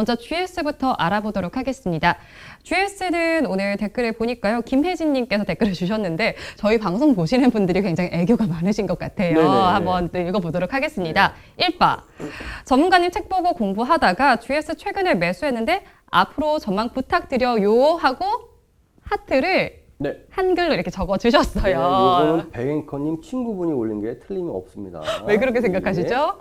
먼저 GS부터 알아보도록 하겠습니다. GS는 오늘 댓글을 보니까요. 김혜진님께서 댓글을 주셨는데 저희 방송 보시는 분들이 굉장히 애교가 많으신 것 같아요. 네네네. 한번 또 읽어보도록 하겠습니다. 1바 전문가님 책 보고 공부하다가 GS 최근에 매수했는데 앞으로 저만 부탁드려요 하고 하트를 네. 한글로 이렇게 적어 네, 주셨어요. 요거는 백앵커님 친구분이 올린 게 틀림이 없습니다. 왜 그렇게 생각하시죠?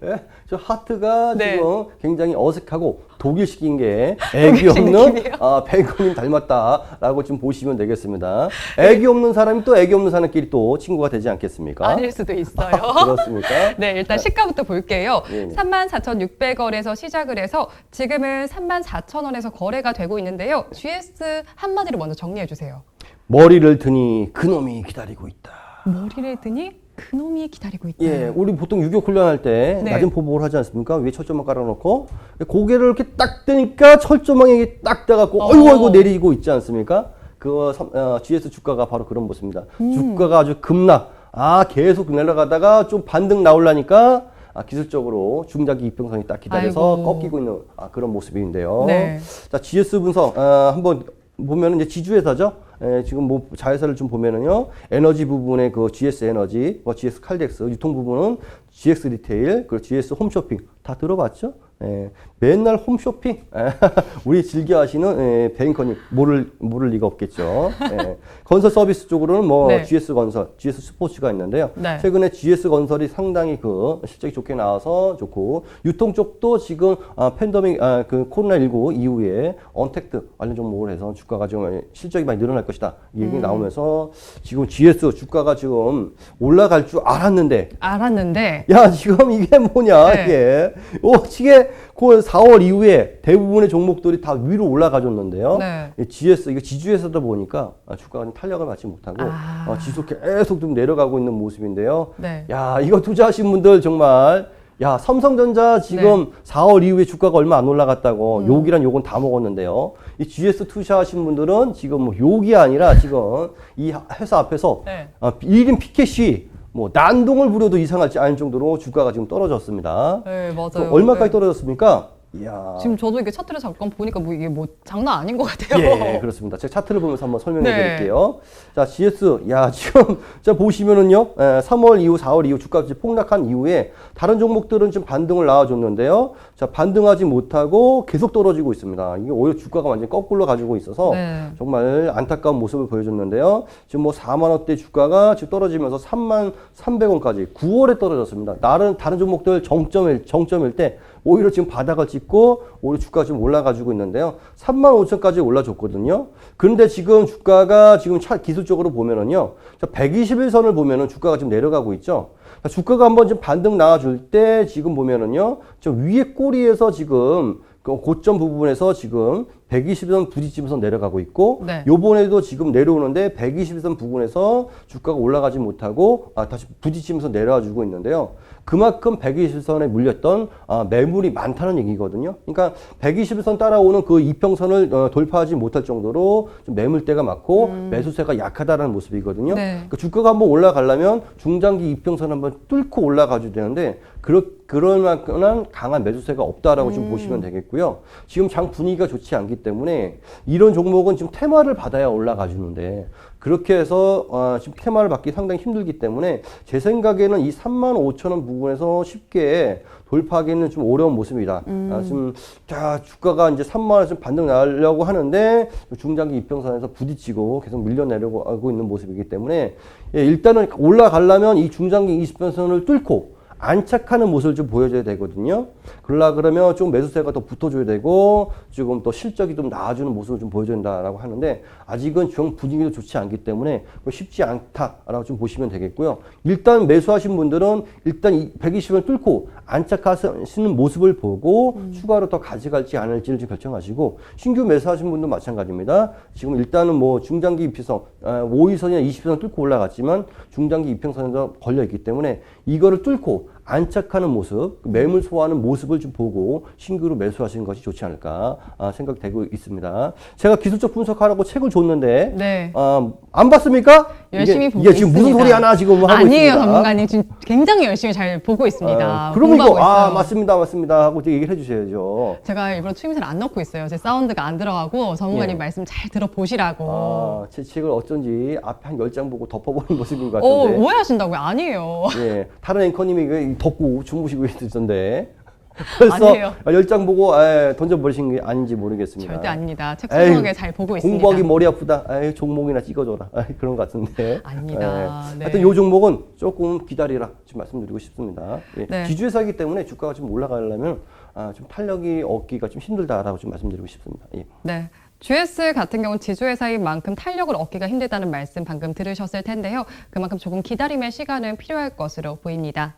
네. 네, 저 하트가 네. 지금 굉장히 어색하고 독일식인 게 독일식 애기 없는? 아, 백앵커님 닮았다라고 좀 보시면 되겠습니다. 애기 없는 사람이 또 애기 없는 사람끼리 또 친구가 되지 않겠습니까? 아닐 수도 있어요. 그렇습니까? 네, 일단 시가부터 볼게요. 네네. 34,600원에서 시작을 해서 지금은 34,000원에서 거래가 되고 있는데요. GS 한마디로 먼저 정리해 주세요. 머리를 드니 그놈이 기다리고 있다. 머리를 드니 그놈이 기다리고 있다. 예, 우리 보통 유교 훈련할 때 네. 낮은 보복을 하지 않습니까? 위에 철조망 깔아놓고 고개를 이렇게 딱 뜨니까 철조망에 딱 떠갖고 어. 어이구 어이구 내리고 있지 않습니까? 그 삼- 어, GS 주가가 바로 그런 모습입니다. 음. 주가가 아주 급락, 아 계속 내려가다가 좀 반등 나오려니까 아, 기술적으로 중장기 이평선이 딱 기다려서 아이고. 꺾이고 있는 아, 그런 모습인데요. 네. 자, GS 분석 아, 한번 보면은 이제 지주회사죠. 예, 지금 뭐 자회사를 좀 보면은요. 에너지 부분의 그 GS 에너지, 뭐 GS 칼덱스, 유통 부분은 GX 리테일, 그리고 GS 홈쇼핑 다 들어봤죠? 예, 맨날 홈쇼핑 우리 즐겨 하시는 예, 뱅커님 모를 모를 리가 없겠죠. 예. 건설 서비스 쪽으로는 뭐 네. GS 건설, GS 스포츠가 있는데요. 네. 최근에 GS 건설이 상당히 그 실적이 좋게 나와서 좋고 유통 쪽도 지금 아, 팬데믹 아, 그 코로나 19 이후에 언택트 관련 종목을 해서 주가가 좀 실적이 많이 늘어날 것이다 이 음. 얘기 나오면서 지금 GS 주가가 지금 올라갈 줄 알았는데 알았는데 야 지금 이게 뭐냐 네. 이게 오 이게 그 4월 이후에 대부분의 종목들이 다 위로 올라가줬는데요. 네. 이 GS 이거 지주에서다 보니까 아, 주가가 좀 탄력을 받지 못하고 아. 어, 지수 계속 좀 내려가고 있는 모습인데요. 네. 야 이거 투자하신 분들 정말 야 삼성전자 지금 네. 4월 이후에 주가가 얼마 안 올라갔다고 음. 욕이란 욕은 다 먹었는데요. 이 GS 투자하신 분들은 지금 뭐 욕이 아니라 지금 이 회사 앞에서 네. 어, 1인 피켓이 뭐 난동을 부려도 이상하지 않을 정도로 주가가 지금 떨어졌습니다. 네, 맞아요. 그 얼마까지 네. 떨어졌습니까? 이야. 지금 저도 이게 차트를 잠깐 보니까 뭐 이게 뭐 장난 아닌 것 같아요. 예, 그렇습니다. 제가 차트를 보면서 한번 설명해 네. 드릴게요. 자, GS. 야, 지금 자 보시면은요. 에, 3월 이후 4월 이후 주가가 폭락한 이후에 다른 종목들은 좀 반등을 나와 줬는데요. 자, 반등하지 못하고 계속 떨어지고 있습니다. 이게 오히려 주가가 완전히 거꾸로 가지고 있어서 네. 정말 안타까운 모습을 보여줬는데요. 지금 뭐 4만 원대 주가가 지금 떨어지면서 3만 300원까지 9월에 떨어졌습니다. 다른 다른 종목들 정점일 정점일 때 오히려 지금 바닥을 찍고 오히려 주가가 지금 올라가지고 있는데요. 3만 5천까지 올라줬거든요. 그런데 지금 주가가 지금 차 기술적으로 보면은요. 121선을 보면은 주가가 지금 내려가고 있죠. 자, 주가가 한번 좀 반등 나와줄 때 지금 보면은요. 저 위에 꼬리에서 지금 그 고점 부분에서 지금 120선 부딪히면서 내려가고 있고 네. 요번에도 지금 내려오는데 120선 부분에서 주가가 올라가지 못하고 아, 다시 부딪히면서 내려와 주고 있는데요. 그만큼 120선에 물렸던 아, 매물이 많다는 얘기거든요. 그러니까 120선 따라오는 그 이평선을 어, 돌파하지 못할 정도로 좀 매물대가 많고 매수세가 약하다는 모습이거든요. 네. 그러니까 주가가 한번 올라가려면 중장기 이평선 한번 뚫고 올라가줘야 되는데 그럴 그럴 만큼은 강한 매수세가 없다라고 좀 보시면 되겠고요. 지금 장 분위기가 좋지 않기 때문에 이런 종목은 지금 테마를 받아야 올라가 주는데 그렇게 해서 어, 지금 테마를 받기 상당히 힘들기 때문에 제 생각에는 이 3만 5천 원 부분에서 쉽게 돌파하기는 좀 어려운 모습이다. 아, 지금 자 주가가 이제 3만 원좀 반등 나려고 하는데 중장기 이평선에서 부딪히고 계속 밀려내려고 하고 있는 모습이기 때문에 예, 일단은 올라가려면 이 중장기 20평선을 뚫고 안착하는 모습을 좀 보여줘야 되거든요. 그러려 그러면 좀 매수세가 더 붙어줘야 되고 지금 또 실적이 좀 나아지는 모습을 좀 보여줘야 된다라고 하는데 아직은 중 분위기도 좋지 않기 때문에 쉽지 않다라고 좀 보시면 되겠고요. 일단 매수하신 분들은 일단 이 120을 뚫고 안착하시는 모습을 보고 추가로 더 가져갈지 않을지를 좀 결정하시고 신규 매수하신 분도 마찬가지입니다. 지금 일단은 뭐 중장기 이평선, 아, 5위선이나 20선 뚫고 올라갔지만 중장기 이평선에서 걸려 있기 때문에 이거를 뚫고 안착하는 모습, 그 매물 소화하는 모습을 좀 보고 신규로 매수하시는 것이 좋지 않을까 아, 생각되고 있습니다. 제가 기술적 분석하라고 책을 줬는데 네. 아, 안 봤습니까? 열심히 이게, 보고 이게 지금 있습니다. 무슨 소리 하나 지금 하고 아니에요, 있습니다. 전문가님. 지금 굉장히 열심히 잘 보고 있습니다. 아, 그러면 이거 공부하고 아 있어요. 맞습니다, 맞습니다 하고 또 얘기를 해주셔야죠. 제가 일부러 추임새를 안 넣고 있어요. 제 사운드가 안 들어가고 전문가님 예. 말씀 잘 들어보시라고. 아, 제 책을 어쩐지 앞에 한 열 장 보고 덮어버린 모습인 것 오, 같은데. 오해하신다고요? 아니에요. 예, 다른 앵커님이 그 덮고 주무시고 있던데. 그래서 아니에요. 열장 보고 에, 던져버리신 게 아닌지 모르겠습니다. 절대 아닙니다. 책 에휴, 소중하게 잘 보고 있습니다. 공부하기 머리 아프다. 에이, 종목이나 찍어줘라. 에이, 그런 것 같은데. 아닙니다. 예. 네. 하여튼 요 종목은 조금 기다리라. 좀 말씀드리고 싶습니다. 예. 네. 지주회사이기 때문에 주가가 좀 올라가려면 아, 좀 탄력이 얻기가 좀 힘들다라고 좀 말씀드리고 싶습니다. 예. 네. GS 같은 경우는 지주회사인 만큼 탄력을 얻기가 힘들다는 말씀 방금 들으셨을 텐데요. 그만큼 조금 기다림의 시간은 필요할 것으로 보입니다.